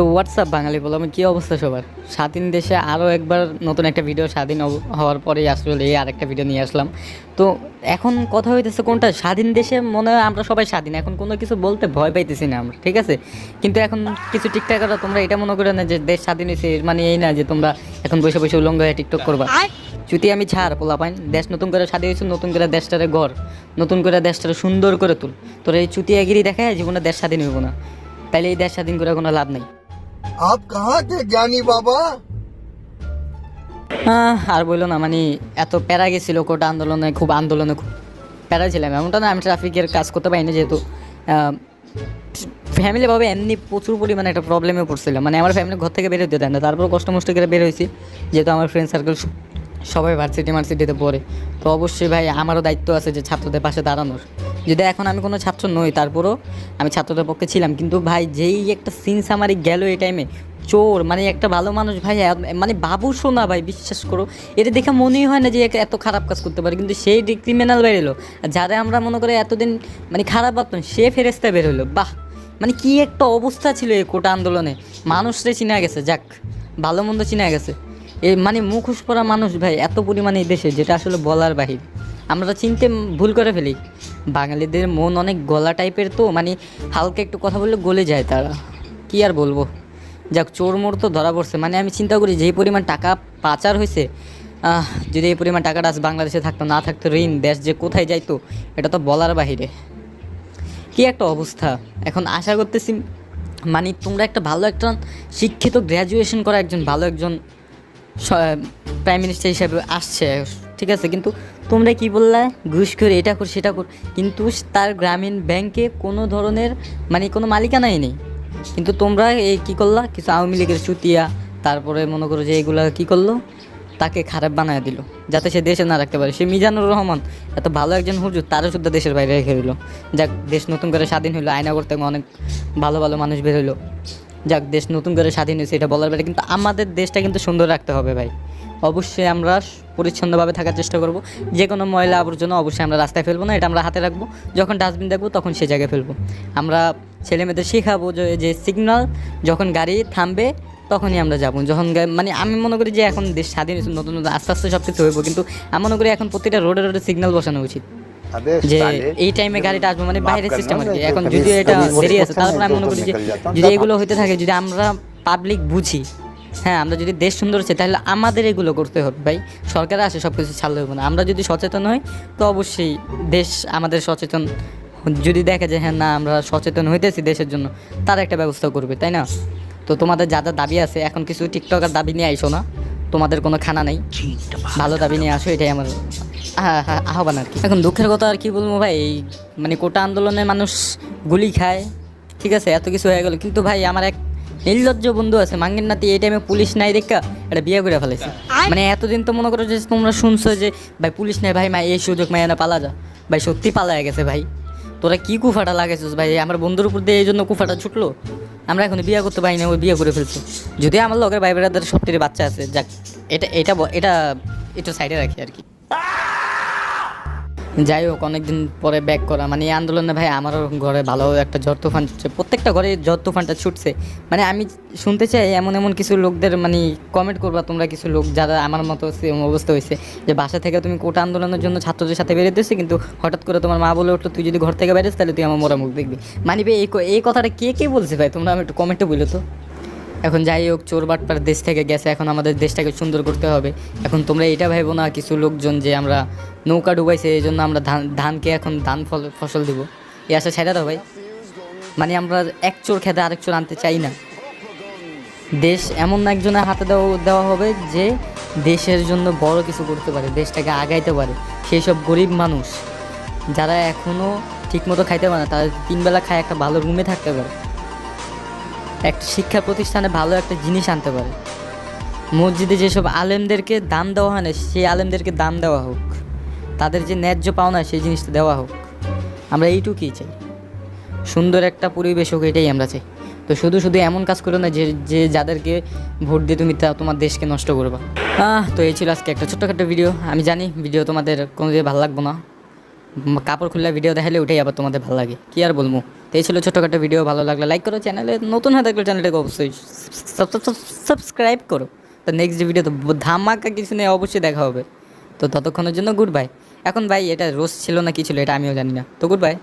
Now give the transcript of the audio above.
তো হোয়াটসঅ্যাপ বাঙালি বলো আমি কী অবস্থা সবার? স্বাধীন দেশে আরও একবার নতুন একটা ভিডিও স্বাধীন হওয়ার পরেই আসলে এই আরেকটা ভিডিও নিয়ে আসলাম। তো এখন কথা হইতেছে কোনটা? স্বাধীন দেশে মনে হয় আমরা সবাই স্বাধীন এখন কোনো কিছু বলতে ভয় পাইতেছি না আমরা ঠিক আছে? কিন্তু এখন কিছু টিকটকাররা তোমরা এটা মনে করো না যে দেশ স্বাধীন হয়েছে মানে এই না যে তোমরা এখন বসে বসে উলঙ্গ হয়ে টিকটক করবা। যদি আমি ছাড় পোলা পাইন দেশ নতুন করে স্বাধীন হয়েছে নতুন করে দেশটারে ঘর নতুন করে দেশটারে সুন্দর করে তুল। তোর এই চুতিয়াগিরি দেখায় জীবনে দেশ স্বাধীন হইব না। তাইলে এই দেশ স্বাধীন করে কোনো লাভ নাই। आप कहाँ थे ज्ञानी बाबा আহ, আর বললো না মানে এত প্যারা গেছিল কোটা আন্দোলনে খুব আন্দোলনে খুব প্যারা ছিলাম এমনটা না আমি ট্রাফিকের কাজ করতে পারিনি যেহেতু ফ্যামিলিভাবে এমনি প্রচুর পরিমাণে একটা প্রবলেমে পড়ছিলাম মানে আমার ফ্যামিলি ঘর থেকে বের হতে দেয় না তারপর কষ্ট মষ্ট করে বের হয়েছি যেহেতু আমার ফ্রেন্ড সার্কেল সবাই ভার্সিটি মার্সিটিতে পড়ে তো অবশ্যই ভাই আমারও দায়িত্ব আছে যে ছাত্রদের পাশে দাঁড়ানোর যদি এখন আমি কোনো ছাত্র নই, তারপরও আমি ছাত্রদের পক্ষে ছিলাম। কিন্তু ভাই, যেই একটা সিন সামারি গেল এই টাইমে চোর মানে একটা ভালো মানুষ ভাই মানে বাবু শোনা ভাই, বিশ্বাস করো, এটা দেখে মনেই হয় না যে এত খারাপ কাজ করতে পারে। কিন্তু সেই ক্রিমিনাল বেরোলো, আর যারা আমরা মনে করে এতদিন মানে খারাপ ভাবতাম, সে ফেরেস্তা বের হলো বাহ! মানে কি একটা অবস্থা ছিল এই কোটা আন্দোলনে। মানুষরে চিনা গেছে, যাক, ভালো মন্দ চিনা গেছে। এই মানে মুখোশ পরা মানুষ ভাই, এত পরিমাণে এই দেশে, যেটা আসলে বলার বাহির। আমরা চিনতে ভুল করে ফেলি। বাঙালিদের মন অনেক গলা টাইপের তো মানে হালকা একটু কথা বললে গলে যায় তারা। কি আর বলব? যাক, চোর মোর তো ধরা পড়ছে। মানে আমি চিন্তা করি যেই পরিমাণ টাকা পাচার হয়েছে যদি এই পরিমাণ টাকাটা আজ বাংলাদেশে থাকতো, না থাকতো ঋণ, দেশ যে কোথায় যাইতো, এটা তো বলার বাহিরে। কি একটা অবস্থা। এখন আশা করতেছি মানে তোমরা একটা ভালো একটা শিক্ষিত গ্র্যাজুয়েশন করা একজন ভালো একজন প্রাইম মিনিস্টার হিসাবে আসছে, ঠিক আছে? কিন্তু তোমরা কি বললে? ঘুষ করে, এটা কর, সেটা কর। কিন্তু তার গ্রামীণ ব্যাংকে কোনো ধরনের মানে কোনো মালিকানাই নেই। কিন্তু তোমরা এই কী করলা? কিছু আওয়ামী লীগের চুতিয়া, তারপরে মনে করো যে এগুলা কী করল? তাকে খারাপ বানায় দিল, যাতে সে দেশে না রাখতে পারে। সে মিজানুর রহমান, এত ভালো একজন হুজুর, তারও শুদ্ধ দেশের বাইরে রেখে দিল। যাক, দেশ নতুন করে স্বাধীন হলো আয়না করতে অনেক ভালো ভালো মানুষ বের হলো যাক, দেশ নতুন করে স্বাধীন হয়েছে, এটা বলার বাইরে কিন্তু আমাদের দেশটা কিন্তু সুন্দর রাখতে হবে ভাই। অবশ্যই আমরা পরিচ্ছন্নভাবে থাকার চেষ্টা করব। যে কোনো ময়লা আবর্জনা অবশ্যই আমরা রাস্তায় ফেলব না, এটা আমরা হাতে রাখব। যখন ডাস্টবিন দেখব, তখন সে জায়গায় ফেলব। আমরা ছেলেমেয়েদের শেখাবো যে যে সিগন্যাল যখন গাড়ি থামবে, তখনই আমরা যাব। যখন মানে আমি মনে করি যে, এখন দেশ স্বাধীন নতুন নতুন আস্তে আস্তে সব কিছু হইব। কিন্তু আমি মনে করি এখন প্রতিটা রোডে রোডে সিগন্যাল বসানো উচিত। যে এই টাইমে গাড়িটা আসবে মানে বাইরের সিস্টেম আর কি এখন যদি এটা সিরিয়াস তারপর আমি মনে করি যে যদি এগুলো হইতে থাকে যদি আমরা পাবলিক বুঝি হ্যাঁ আমরা যদি দেশ সুন্দর হচ্ছে তাহলে আমাদের এগুলো করতে হবে ভাই। সরকার আসে সব কিছু ছাড়লে হবে না। আমরা যদি সচেতন হই তো অবশ্যই দেশ আমাদের সচেতন যদি দেখে যে হ্যাঁ না আমরা সচেতন হইতেছি দেশের জন্য তার একটা ব্যবস্থা করবে তাই না? তো তোমাদের যা যা দাবি আছে এখন কিছু টিকটকার দাবি নিয়ে আইসো না। তোমাদের কোনো খানা নেই। ভালো দাবি নিয়ে আসো এটাই আমার আহ্বান আর কি। এখন দুঃখের কথা আর কি বলব ভাই মানে কোটা আন্দোলনে মানুষ গুলি খায়, ঠিক আছে, এত কিছু হয়ে গেল। কিন্তু ভাই, আমার এক নির্লজ্জ বন্ধু আছে, মাঙ্গের নাতি, এই টাইমে পুলিশ নাই দেখা, এটা বিয়ে করে ফেলেছে মানে এতদিন তো মনে করো যে তোমরা শুনছো যে, ভাই, পুলিশ নাই, ভাই, মা, এই সুযোগ মায়া না, পালা যা। ভাই, সত্যি পালায় গেছে, ভাই। তোরা কি কুফাটা লাগাইছিস, ভাই? আমার বন্ধুর উপর দিয়ে এই জন্য কুফাটা ছুটলো। আমরা এখন বিয়ে করতে পারি না ওই বিয়ে করে ফেলছি। যদি আমার লগের ভাই বেড়াদের সবটির বাচ্চা আছে, যাক, এটা এটা এটা একটু সাইডে রাখি আর কি। যাই হোক অনেকদিন পরে ব্যাক করা। মানে এই আন্দোলনে ভাই আমারও ঘরে ভালো একটা ঝড় তুফান ছুটছে। প্রত্যেকটা ঘরে ঝড় তুফানটা ছুটছে। মানে আমি শুনতে চাই এমন এমন কিছু লোকদের মানে কমেন্ট করবা তোমরা কিছু লোক যারা আমার মতো অবস্থা হয়েছে। যে বাসা থেকে তুমি কোটা আন্দোলনের জন্য ছাত্রদের সাথে বেরোতেছি কিন্তু হঠাৎ করে তোমার মা বলে উঠল, তুই যদি ঘর থেকে বেরোস তাহলে তুই আমার মোরা মুখ দেখবি। মানে ভাই এই কথাটা কে কে বলছে ভাই? তোমরা আমি একটু কমেন্টে বলো তো। এখন যাই হোক, চোর বাটপার দেশ থেকে গেছে, এখন আমাদের দেশটাকে সুন্দর করতে হবে। এখন তোমরা এটা ভাইবো না, কিছু লোকজন যে আমরা নৌকা ডুবাইছে, এই জন্য আমরা ধান, ধানকে এখন ধান ফল, ফসল দিব। এই আশা ছেড়ে দাও ভাই। মানে আমরা এক চোর খেতে আরেক চোর আনতে চাই না। দেশ এমন একজনের হাতে দেওয়া দেওয়া হবে যে দেশের জন্য বড় কিছু করতে পারে, দেশটাকে আগাইতে পারে। সেই সব গরিব মানুষ, যারা এখনও ঠিকমতো খাইতে পারে না, তারা তিনবেলা খায় একটা ভালো রুমে থাকতে পারে। একটা শিক্ষা প্রতিষ্ঠানে ভালো একটা জিনিস আনতে পারে। মসজিদে যেসব আলেমদেরকে দাম দেওয়া হয় না, সেই আলেমদেরকে দাম দেওয়া হোক। তাদের যে ন্যায্য পাওনা, সেই জিনিসটা দেওয়া হোক। আমরা এইটুকুই চাই। সুন্দর একটা পরিবেশ হোক, এটাই আমরা চাই। তো শুধু শুধু এমন কাজ করো না, যে যে যাদেরকে ভোট দিয়ে তুমি তা- তোমার দেশকে নষ্ট করবা। তো এই ছিল আজকে একটা ছোট্টখাটো ভিডিও আমি জানি ভিডিও তোমাদের কোনো দিয়ে ভালো লাগবো না। কাপড় খুললে ভিডিও দেখালে ওটাই আবার তোমাদের ভালো লাগে। কি আর বলব? তো এই ছিল ছোটোখাটো ভিডিও ভালো লাগলে লাইক করো চ্যানেলে নতুন হয়ে থাকলে চ্যানেলটাকে অবশ্যই সাবস্ক্রাইব করো। তো নেক্সট ভিডিও তো ধামাকা কিছু নেই অবশ্যই দেখা হবে। তো ততক্ষণের জন্য গুড বাই এখন ভাই, এটা রোজ ছিল না কি ছিল এটা আমিও জানি না। তো গুড বাই